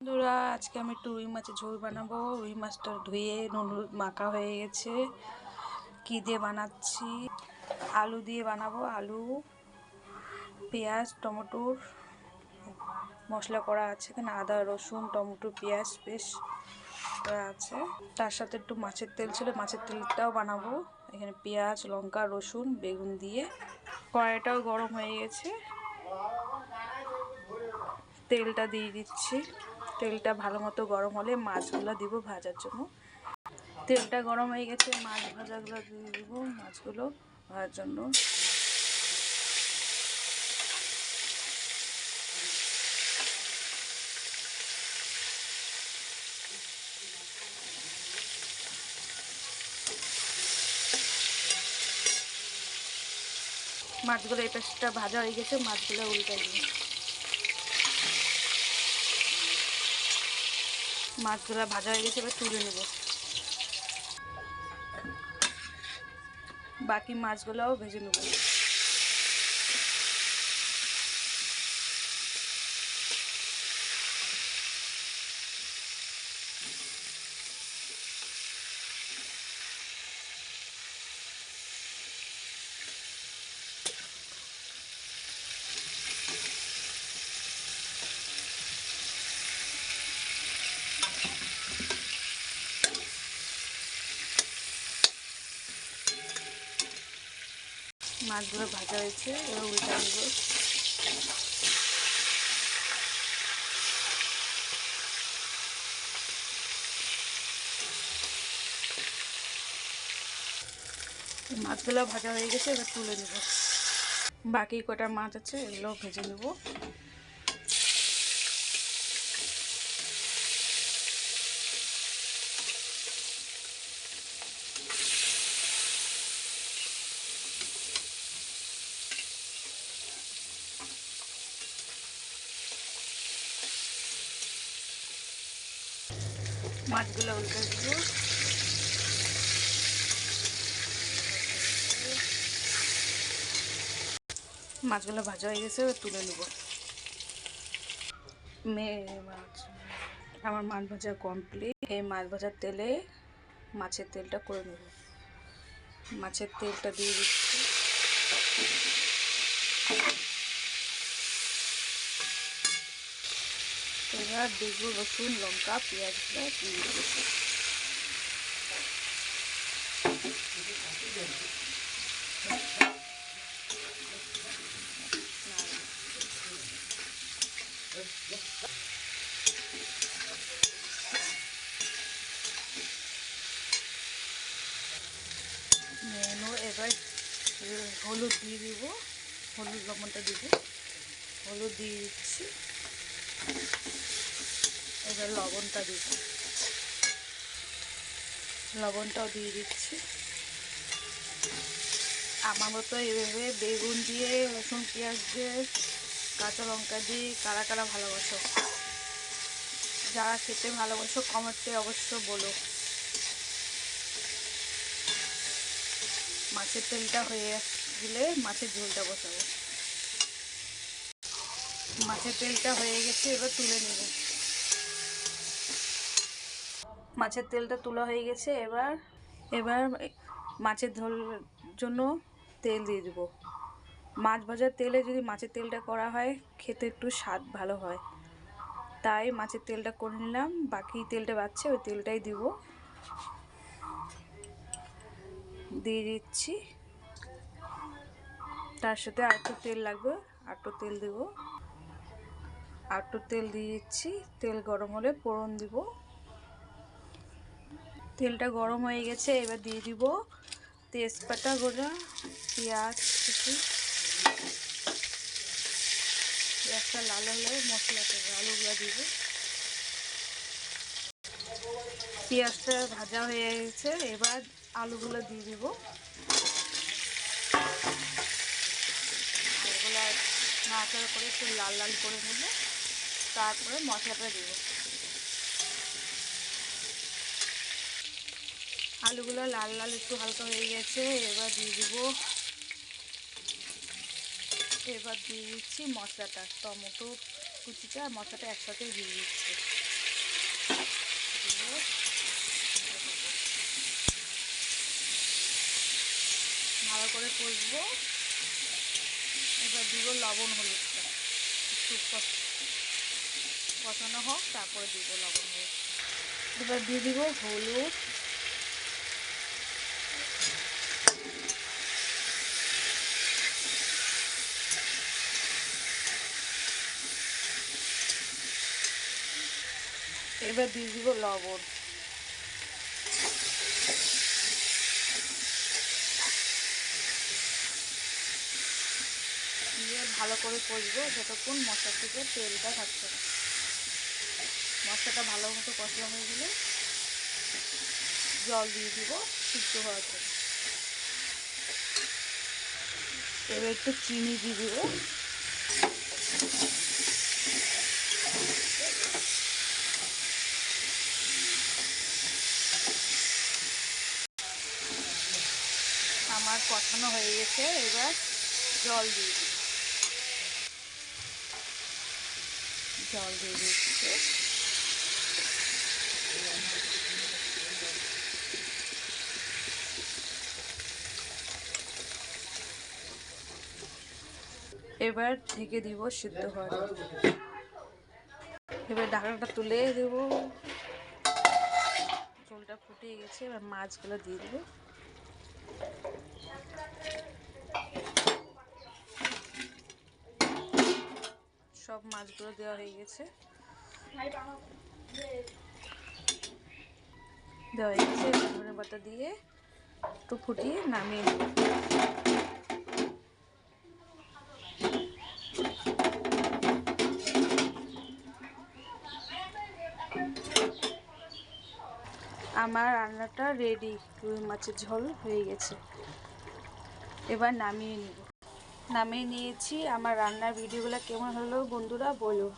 বন্ধুরা, আজকে আমি একটু রুই মাছের ঝোল বানাবো। রুই মাছটা ধুয়ে নুন মাখা হয়ে গেছে। কী দিয়ে বানাচ্ছি? আলু দিয়ে বানাবো। আলু, পেঁয়াজ, টমেটোর মশলা করা আছে এখানে। আদা, রসুন টমেটো পেঁয়াজ বেশ করা আছে। তার সাথে একটু মাছের তেল ছিল, মাছের তেলটাও বানাবো। এখানে পেঁয়াজ, লঙ্কা, রসুন, বেগুন দিয়ে। কড়াইটাও গরম হয়ে গেছে। তেলটা দিয়ে দিচ্ছি। তেলটা ভালো মতো গরম হলে মাছগুলো দিব ভাজার জন্য। তেলটা গরম হয়ে গেছে, মাছ ভাজাগুলো দিয়ে দিব, মাছগুলো ভাজার জন্য। মাছগুলো এই পাশটা ভাজা হয়ে গেছে, মাছগুলো উল্টে দিয়ে মাছগুলো ভাজা হয়ে গেছে এবার তুলে নেব। বাকি মাছগুলোও ভেজে নেব। মাছগুলো ভাজা হয়েছে, এবার উল্টা দেবো মাছগুলো ভাজা হয়ে গেছে, এবার তুলে নেব। বাকি কটা মাছ আছে এগুলো ভেজে নেব। মাছগুলো উল্টে দেবো মাছগুলো ভাজা হয়ে গেছে তুলে নেব। মেয়ে আমার মাছ ভাজা কমপ্লিট এই মাছ ভাজার তেলে মাছের তেলটা করে নেব। মাছের তেলটা দিয়ে দিচ্ছি। এবার দেখব রসুন, লঙ্কা পেঁয়াজগুলো দিয়ে মেনু এবার হলুদ দিয়ে দিব। হলুদ লবণটা দিব। হলুদ দিয়ে দিচ্ছি। এবার লবণটা দিব লবণটাও দিয়ে দিচ্ছি। আমার মতো এভাবে বেগুন দিয়ে, রসুন, পেঁয়াজ দিয়ে, কাঁচা লঙ্কা দিয়ে কারা কারা ভালোবাসো? যারা খেতে ভালোবাসো, কমেন্টে অবশ্য বলো। মাছের তেলটা হয়ে গেলে মাছের ঝোলটা বসাবো। মাছের তেলটা হয়ে গেছে, এবার তুলে নেব। মাছের তেলটা তোলা হয়ে গেছে, এবার এবার মাছের ঝোল জন্য তেল দিয়ে দেবো। মাছ ভাজার তেলে যদি মাছের তেলটা করা হয়, খেতে একটু স্বাদ ভালো হয়। তাই মাছের তেলটা করে নিলাম, বাকি তেলটা বাচ্ছে ওই তেলটাই দিব। দিয়ে দিচ্ছি। তার সাথে একটু তেল লাগবে একটু তেল দেবো। একটু তেল দিয়ে দিচ্ছি, তেল গরম হলে ফোড়ন দিব। তেলটা গরম হয়ে গেছে, এবার দিয়ে দিব তেজপাতা গোড়া, পেঁয়াজ কিছু পেঁয়াজটা লাল হলে মশলাটা, আলুগুলো দিব। পেঁয়াজটা ভাজা হয়ে গেছে, এবার আলুগুলো দিয়ে দিব। আলুগুলো নাড়াচাড়া করে একটু লাল লাল করে নেব, তারপরে মশলাটা দেবো। আলুগুলো লাল লাল একটু হালকা হয়ে গেছে, এবার দিয়ে দিব। এবার দিয়ে দিচ্ছি মশলাটা, টমেটো কুচিটা আর মশলাটা একসাথে দিয়ে দিচ্ছে। ভালো করে কষবো। এবার দিব লবণ হলুদটা। একটু কষানো হোক, তারপরে দিব লবণ হলুদ এবার দিয়ে দিব হলুদ। এবার দিয়ে দিব লবণ। দিয়ে ভালো করে কষবো, যতক্ষণ মশলা থেকে তেলটা থাকছে মশলাটা ভালো মতো কষলা হয়ে গেলে জল দিয়ে দিব সিদ্ধ হওয়ার জন্য। এবার একটু চিনি দিয়ে দিব। আমার হয়ে গেছে, এবার জল দিয়ে দিই। জল দিয়ে দিচ্ছে। এবার ঢেকে দিব সিদ্ধ হওয়ার এবার ঢাকনাটা তুলে দেব। ঝোলটা ফুটে গেছে, এবার মাছগুলো দিয়ে দেবো। মাছগুলো দেওয়া হয়ে গেছে। দেওয়া হয়ে গেছে, ধনে পাতা দিয়ে একটু ফুটিয়ে নামিয়ে আমার রান্নাটা রেডি রুই মাছের ঝোল হয়ে গেছে। এবার নামিয়ে নিব। নামিয়ে নিয়েছি। আমার রান্নার ভিডিওগুলো কেমন হলো বন্ধুরা বলো।